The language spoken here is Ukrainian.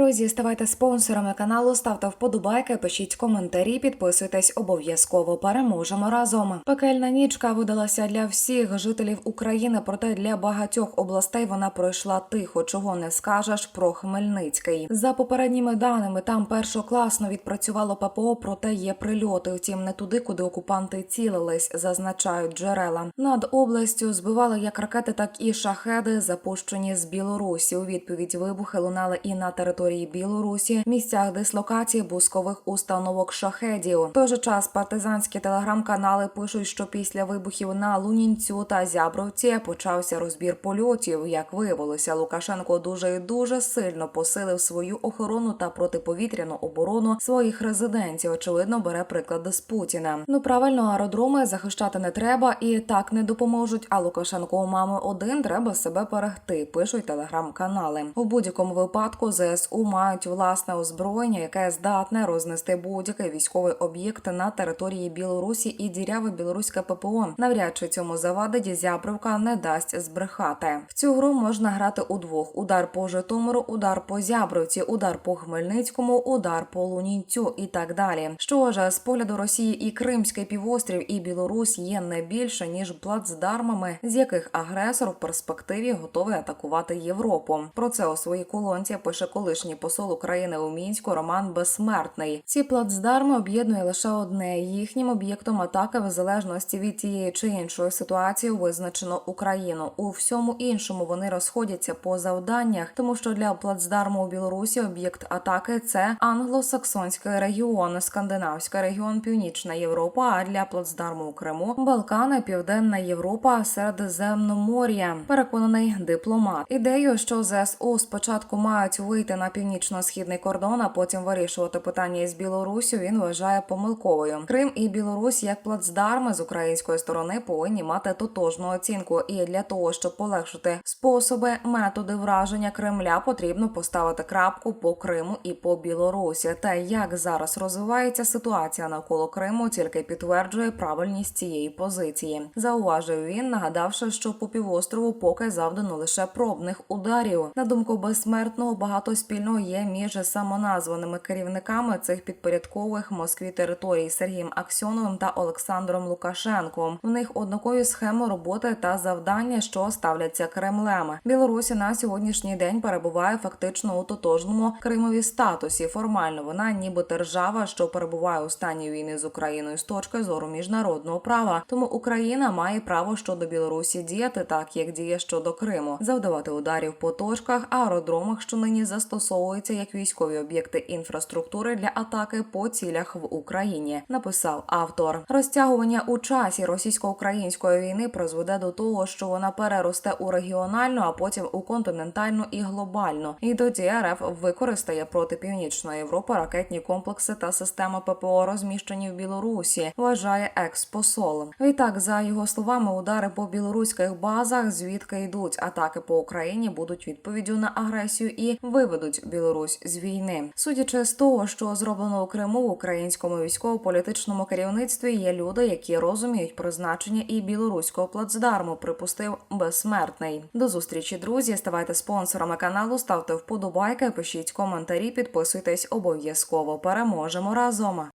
Друзі, ставайте спонсорами каналу, ставте вподобайки, пишіть коментарі, підписуйтесь обов'язково. Переможемо разом. Пекельна нічка видалася для всіх жителів України, проте для багатьох областей вона пройшла тихо. Чого не скажеш про Хмельницький. За попередніми даними, там першокласно відпрацювало ППО, проте є прильоти. Втім, не туди, куди окупанти цілились, зазначають джерела. Над областю збивали як ракети, так і шахеди, запущені з Білорусі. У відповідь вибухи лунали і на території Білорусі, місцях дислокації бускових установок шахедів. В той же час партизанські телеграм-канали пишуть, що після вибухів на Лунінцю та Зябровці почався розбір польотів. Як виявилося, Лукашенко дуже і дуже сильно посилив свою охорону та протиповітряну оборону своїх резиденцій. Очевидно, бере приклади з Путіна. Ну правильно, аеродроми захищати не треба і так не допоможуть. А Лукашенко у мами один треба себе берегти. Пишуть телеграм-канали. У будь-якому випадку ЗСУ мають власне озброєння, яке здатне рознести будь-який військовий об'єкт на території Білорусі і діряве білоруське ППО. Навряд чи цьому завадить Зябровка не дасть збрехати. В цю гру можна грати удвох: удар по Житомиру, удар по Зябровці, удар по Хмельницькому, удар по Лунінцю і так далі. Що ж, з погляду Росії і Кримський півострів і Білорусь є не більше ніж плацдармами, з яких агресор в перспективі готовий атакувати Європу. Про це у своїй колонці пише колишній посол України у мінську Роман Безсмертний. Ці плацдарми об'єднує лише одне їхнім об'єктом атаки в залежності від тієї чи іншої ситуації визначено Україну. У всьому іншому вони розходяться по завданнях, тому що для плацдарму у Білорусі об'єкт атаки це англосаксонський регіон, скандинавський регіон, Північна Європа. А для плацдарму у Криму Балкани, Південна Європа, Середземномор'я. Переконаний дипломат. Ідею, що ЗСУ спочатку мають вийти на північно-східний кордон, а потім вирішувати питання із Білорусю. Він вважає помилковою. Крим і Білорусь як плацдарми з української сторони повинні мати тотожну оцінку. І для того, щоб полегшити способи, методи враження Кремля, потрібно поставити крапку по Криму і по Білорусі. Та як зараз розвивається ситуація навколо Криму, тільки підтверджує правильність цієї позиції. Зауважив він, нагадавши, що по півострову поки завдано лише пробних ударів. На думку безсмертного, багато спільного є між самоназваними керівниками цих підпорядкових Москві територій Сергієм Аксьоновим та Олександром Лукашенком. В них однакові схеми роботи та завдання, що ставляться Кремлем. Білорусі на сьогоднішній день перебуває фактично у тотожному Кримові статусі. Формально вона ніби держава, що перебуває у стані війни з Україною з точки зору міжнародного права. Тому Україна має право щодо Білорусі діяти так, як діє щодо Криму, завдавати ударів по точках, аеродромах, що нині застосовуються як військові об'єкти інфраструктури для атаки по цілях в Україні. Написав автор. Розтягування у часі російсько-української війни призведе до того, що вона переросте у регіональну, а потім у континентальну і глобальну. І тоді РФ використає проти північної Європи ракетні комплекси та системи ППО, розміщені в Білорусі. Вважає експосол. Відтак, за його словами, удари по білоруських базах, звідки йдуть атаки по Україні, будуть відповіддю на агресію і Білорусь з війни. Судячи з того, що зроблено у Криму в українському військово-політичному керівництві, є люди, які розуміють призначення і білоруського плацдарму. Припустив безсмертний. До зустрічі, друзі. Ставайте спонсорами каналу, ставте вподобайки, пишіть коментарі, підписуйтесь обов'язково. Переможемо разом.